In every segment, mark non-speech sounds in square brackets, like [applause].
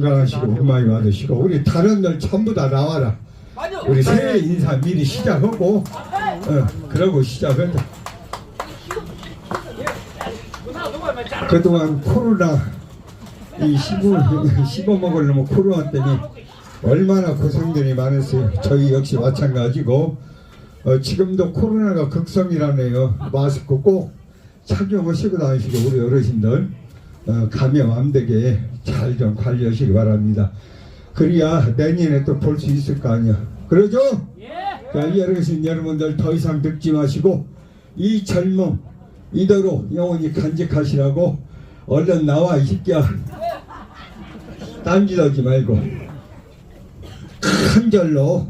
건강하시고 복 많이 받으시고 우리 단원들 전부 다 나와라. 우리 새해 인사 미리 시작하고 어, 그러고 시작을 그동안 코로나 이 씹어, 씹어 먹으려면 코로나 때문에 얼마나 고생들이 많았어요. 저희 역시 마찬가지고 어, 지금도 코로나가 극성이라네요. 마스크 꼭 착용하시고 다니시고 우리 어르신들 어, 감염 안 되게 잘 좀 관리하시기 바랍니다. 그래야 내년에 또 볼 수 있을 거 아니야. 그러죠? 자, 이 어르신 여러분들 더 이상 듣지 마시고 이 젊음 이대로 영원히 간직하시라고 얼른 나와 이 새끼야. 딴짓하지 말고 큰 절로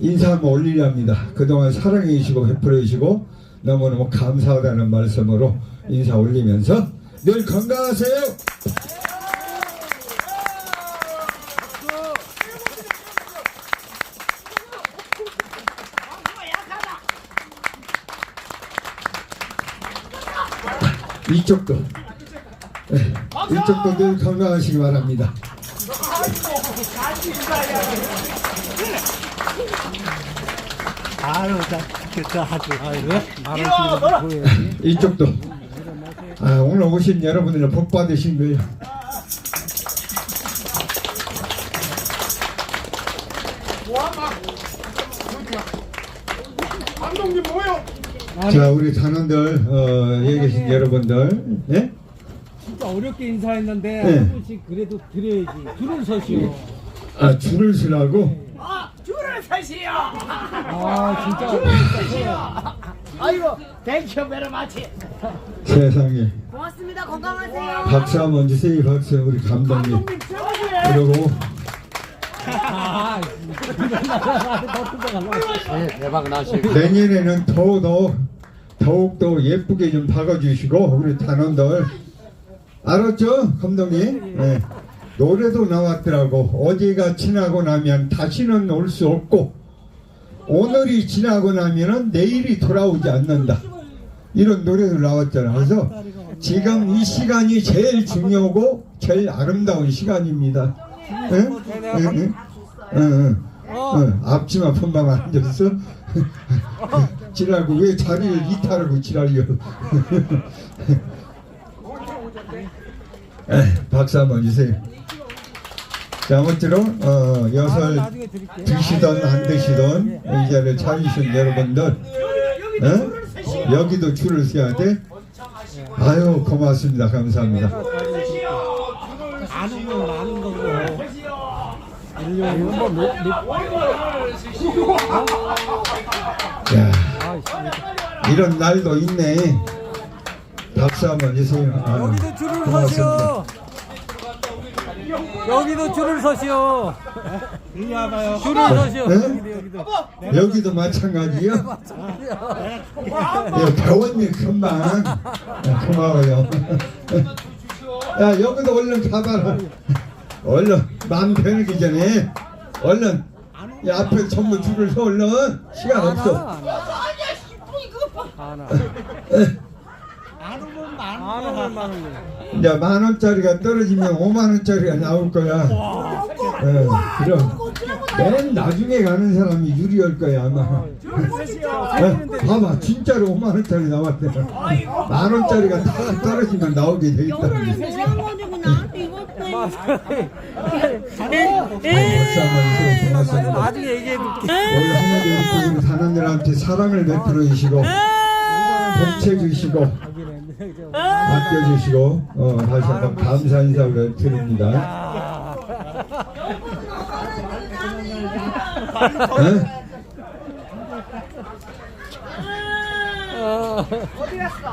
인사 한번 올리랍니다. 그동안 사랑해 주시고 베풀어 주시고 너무너무 감사하다는 말씀으로 인사 올리면서 늘 건강하세요. 이쪽도 네, 이쪽도 늘 건강하시기 바랍니다. 아유, 나, 그저 하지. 아유, 말을 보여야지. 이쪽도 아, 오늘 오신 여러분들은 복 받으신 거예요. 감독님 뭐요? 자 우리 단원들 어, 여기 계신 여러분들 예? 진짜 어렵게 인사했는데, 네. 한 분씩 그래도 드려야지. 줄을 서시오. 아 줄을 서라고 아, 줄을 서시오. 아, 진짜. 서시오. 아이고, 땡큐 베리 마치. 세상에. 고맙습니다. 건강하세요. 박수 한번 주세요. 박수. 우리 감독님. 그리고 아, 대박 나시고. 내년에는 더더 더욱 더 예쁘게 좀 박아주시고 우리 단원들. 알았죠? 감독님? 네. 노래도 나왔더라고. 어제가 지나고 나면 다시는 올 수 없고 오늘이 지나고 나면은 내일이 돌아오지 않는다 이런 노래도 나왔잖아 그래서 지금 이 시간이 제일 중요하고 제일 아름다운 시간입니다 응? 응? 응? 응, 응. 응. 앞치마 품방 앉았어? [laughs] 지랄고 왜 자리를 이탈하고 지랄이요 [laughs] 에, 박수 한번 주세요 자 아무쪼록 어, 여설. 드시던 안 드시던 이 자리에 찾으신 여러분들 어? 여기도 줄을 서야 돼? 아유 고맙습니다 감사합니다 안 오면 많은 거고. 일년 뭐, 몇, 몇, 야, 아, 이런 날도 있네 박수 한번 주세요 아유, 여기도 줄을 고맙습니다. 서시오. 여기도 줄을 서시오. 이리 와봐요. 줄을 서시오. 네? 여기도, 여기도. 여기도 마찬가지요? 야, 배웠니 금방 야, 고마워요 야 여기도 얼른 가봐라 얼른 마음 편하기 전에 얼른 야 앞에 전부 줄을 서 얼른 시간 없어 하나. 안 오면 만안 오면 많은 거. 이제 만 원짜리가 떨어지면 오만 원짜리가 나올 거야. 어, 그럼 맨 나중에 가는 사람이 유리할 거야 아마. 줄을 서시오. 어, 봐봐 진짜로 5만 원짜리 나왔대. 만 원짜리가 다 떨어지면 나오게 돼 있다 가지고 나한테 고맙습니다 나중에. 오늘 하나님 우리 사람들한테 사랑을 베풀어 주시고 복채 주시고 아껴주시고 어, 다시 한번 감사 인사를 드립니다 네?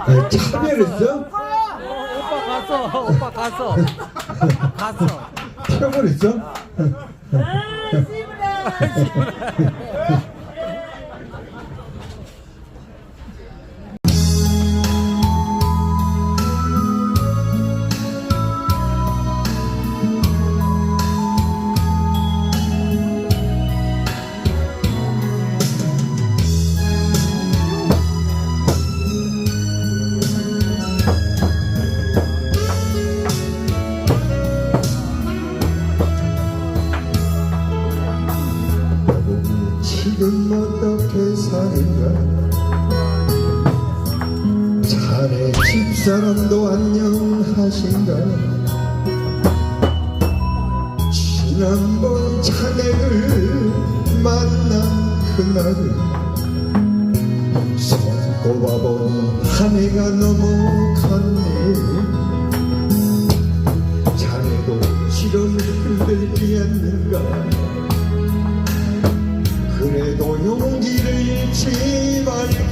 네, 차별했어? 오빠 갔어. 오빠 갔어. 갔어. 튀어버렸어? 떠나는 어떻게 사는가? 자네 집사람도 안녕하신가? 지난번 자네를 만난 그날 손꼽아본 한 해가 넘어갔네. 자네도 지렁 흔들지 않는가? 지버리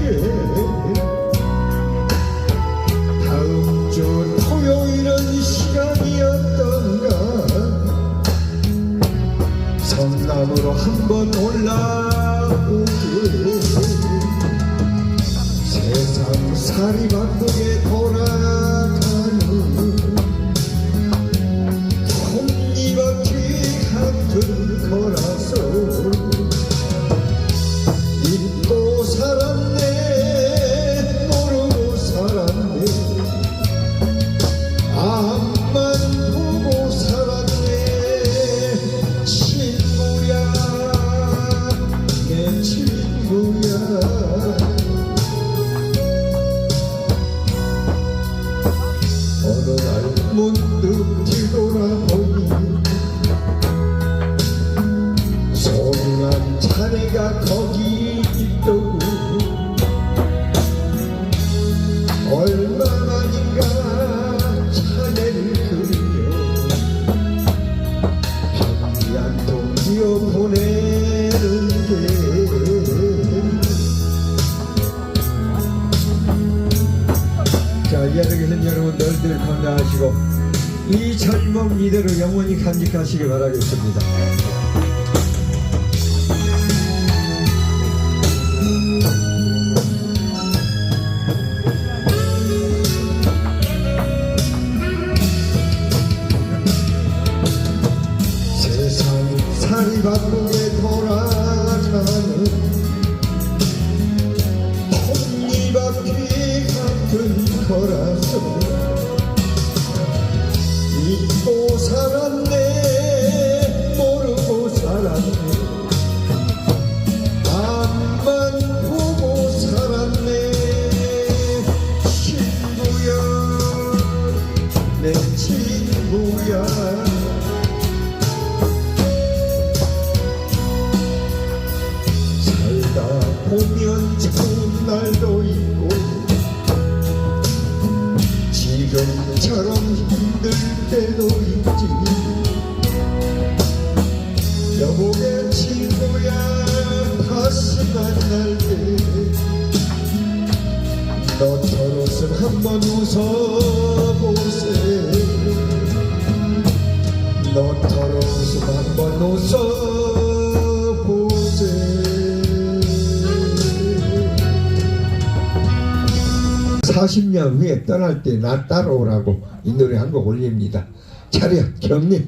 주시고 이 젊은 이대로 영원히 간직하시길 바라겠습니다. 웃어보세. 너처럼 한번 웃어보세. 40년 후에 떠날 때 나 따라오라고 이 노래 한 곡 올립니다. 차렷 경림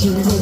지